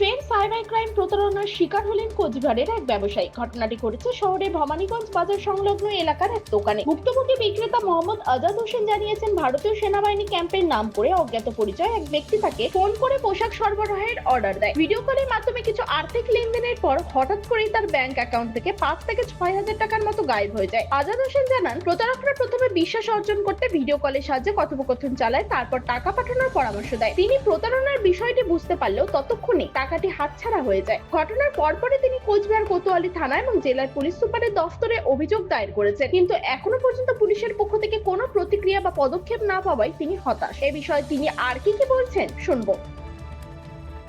ফের cyber crime প্রতারণার শিকার হলেন কোচবিহারের এক ব্যবসায়ী। ঘটনাটি ঘটেছে শহরের ভবানীগঞ্জ বাজার সংলগ্ন এলাকার এক দোকানে। ভুক্তভোগী বিক্রেতা মোহাম্মদ আজাদ হোসেন জানিয়েছেন, ভারতীয় সেনাবাহিনী ক্যাম্পের নাম করে অজ্ঞাত পরিচয় এক ব্যক্তি তাকে ফোন করে পোশাক সরবরাহের অর্ডার দেয়। ভিডিও কলের মাধ্যমে কিছু আর্থিক লেনদেনের পর হঠাৎ করেই তার ব্যাংক অ্যাকাউন্ট থেকে পাঁচ থেকে ছয় হাজার টাকার মতো গায়েব হয়ে যায়। আজাদ হোসেন জানান, প্রতারকরা প্রথমে বিশ্বাস অর্জন করতে ভিডিও কলের সাহায্যে কথোপকথন চালায়, তারপর টাকা পাঠানোর পরামর্শ দেয়। তিনি প্রতারণার বিষয়টি বুঝতে পারলেও ততক্ষণে টাকাটি হাতছাড়া হয়ে যায়। ঘটনার পরপরই তিনি কোচবিহার কোতোয়ালি থানা এবং জেলার পুলিশ সুপারের দফতরে অভিযোগ দায়ের করেছেন। কিন্তু এখনও পর্যন্ত পুলিশের পক্ষ থেকে কোনো প্রতিক্রিয়া বা পদক্ষেপ না পাওয়ায় তিনি হতাশ। এ বিষয়ে তিনি আর কি কি বলছেন শুনব।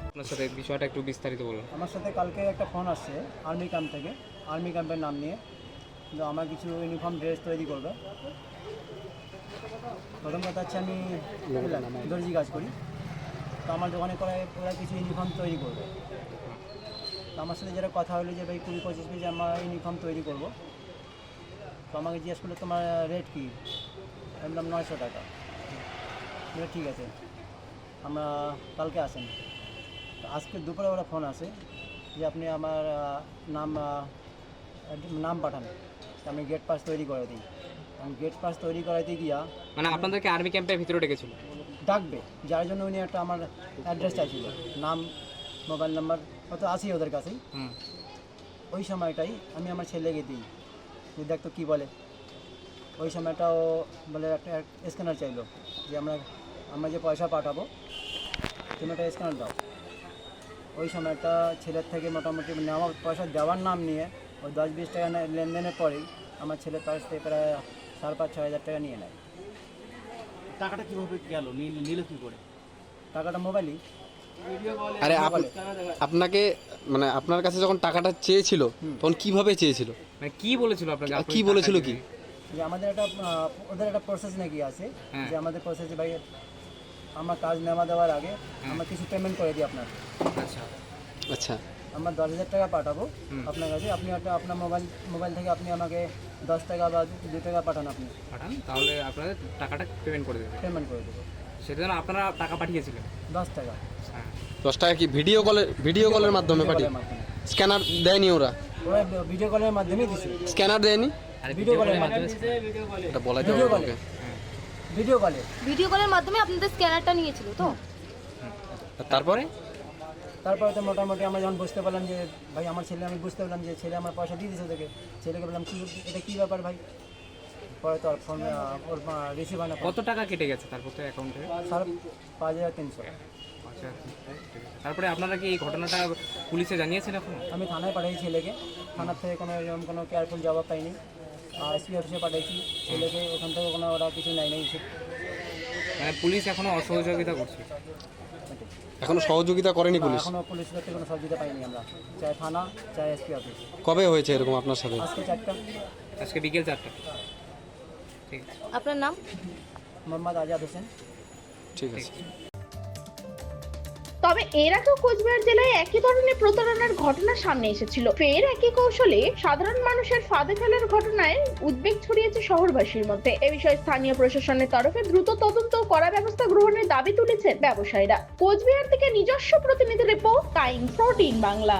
আপনার সাথে বিষয়টা একটু বিস্তারিত বলুন। আমার সাথে কালকে একটা ফোন আসছে আর্মি ক্যাম্প থেকে। আর্মি ক্যাম্পের নাম নিয়ে। কিন্তু আমার কিছু ইউনিফর্ম ড্রেস তৈরি করবে। প্রথম কথা হচ্ছে আমি দর্জি কাজ করি। তো আমার দোকানে করে ওরা কিছু ইউনিফর্ম তৈরি করবে। তো আমার সাথে যেটা কথা হলো যে, ভাই, কুড়ি পঁচিশ পিস আমার ইউনিফর্ম তৈরি করব। তো আমাকে জিজ্ঞেস করল, তোমার রেট কী? আমি বললাম, নয়শো টাকা। ঠিক আছে, আমরা কালকে আসেন। আজকে দুপুরে ওরা ফোন আসে যে, আপনি আমার নাম নাম পাঠান। আমি গেট পাস তৈরি করে দিই। আমি গেট পাস তৈরি করাইতে গিয়া মানে আপনাদেরকে আর্মি ক্যাম্পের ভিতরে ডেকেছিল? ডাকবে যার জন্য উনি একটা আমার অ্যাড্রেস চাইছিল। নাম মোবাইল নাম্বার হয়তো আসি ওদের কাছেই। ওই সময়টাই আমি আমার ছেলেকে দিই। দেখ তো কী বলে। ওই সময়টাও বলে একটা স্ক্যানার চাইলো যে আমরা আমরা যে পয়সা পাঠাবো তুমি একটা স্ক্যানার দাও। ওই সময়টা ছেলের থেকে মোটামুটি নেওয়া পয়সা দেওয়ার নাম নিয়ে ওই দশ বিশ টাকা লেনদেনের পরেই আমার ছেলের কাছ থেকে প্রায় সাড়ে পাঁচ ছয় হাজার টাকা নিয়ে নেয়। টাকাটা কীভাবে গেল? নিল- নিল কি করে? টাকাটা মোবাইলই আরে আপ- আপনাকে মানে আপনার কাছে যখন টাকাটা চেয়েছিল তখন কীভাবে চেয়েছিল? মানে কি বলেছিল আপনাকে? কি বলেছিল কি? যে আমাদের একটা ওদের একটা প্রসেস নাকি আছে? হ্যাঁ। যে আমাদের প্রসেসে ভাই আমার কাজ নেওয়া দেওয়ার আগে আমরা কিছু পেমেন্ট করে দিই আপনার। আচ্ছা। আচ্ছা। আমরা দশ হাজার টাকা পাঠাবো আপনার কাছে। আপনি একটা আপনার মোবাইল মোবাইল থেকে আপনি আমাকে দশ টাকা বা দু টাকা পাঠান আপনি। পাঠান তাহলে আপনাদের টাকাটা পেমেন্ট করে দেবে। পেমেন্ট করে দেবো। সেটা জন্য আপনারা টাকা পাঠিয়েছিলেন। দশ টাকা। হ্যাঁ। দশ টাকা কি ভিডিও কলের ভিডিও কলের মাধ্যমে পাঠিয়ে স্ক্যানার দেয়নি ওরা? ওরা ভিডিও কলের মাধ্যমে দিছে। স্ক্যানার দেয়নি? আর ভিডিও কলের মাধ্যমে। এটা ভিডিও যাবে কলে ভিডিও কলে ভিডিও কলের মাধ্যমে আপনাদের স্ক্যানারটা নিয়েছিল তো। তারপরে? তারপরে তো মোটামুটি আমরা যখন বুঝতে পারলাম যে ভাই আমার ছেলে আমি বুঝতে পারলাম যে ছেলে আমার পয়সা দিয়ে দিয়েছে ওদেরকে ছেলেকে বললাম কি এটা কী ব্যাপার ভাই? পরে তো আর ফোন ওর রিসিভ হয় না। কত টাকা কেটে গেছে তারপর তো অ্যাকাউন্টে সাড়ে পাঁচ হাজার তিনশো। আচ্ছা তারপরে আপনারা কি এই ঘটনাটা পুলিশে জানিয়েছেন এখন? আমি থানায় পাঠাইছি ছেলেকে। থানার থেকে কোনো এরকম কোনো কেয়ারফুল জবাব পাইনি। আর এসপি অফিসে পাঠাইছি। ছেলেকে ওখান থেকে কোনো ওরা কিছু নেয় নাই মানে পুলিশ এখনও অসহযোগিতা করছে। এখনও সহযোগিতা করেনি পুলিশ? এখনও পুলিশ থেকে কোনো সহযোগিতা পাইনি আমরা। চাই থানা চাই এসপি অফিস। কবে হয়েছে এরকম আপনার সাথে? আজকে চারটা। আজকে বিকেল চারটা। ঠিক আছে। আপনার নাম? মোহাম্মদ আজাদ হোসেন। ঠিক আছে। তবে এর আগেও কোচবিহার জেলায় একই ধরনের প্রতারণার ঘটনা সামনে এসেছিল। ফের একই কৌশলে সাধারণ মানুষের ফাঁদে ফেলার ঘটনায় উদ্বেগ ছড়িয়েছে শহরবাসীর মধ্যে। এ বিষয়ে স্থানীয় প্রশাসনের তরফে দ্রুত তদন্ত করা ব্যবস্থা গ্রহণের দাবি তুলেছেন ব্যবসায়ীরা। কোচবিহার থেকে নিজস্ব প্রতিনিধি রিপোর্ট টাইম ফোরটিন বাংলা।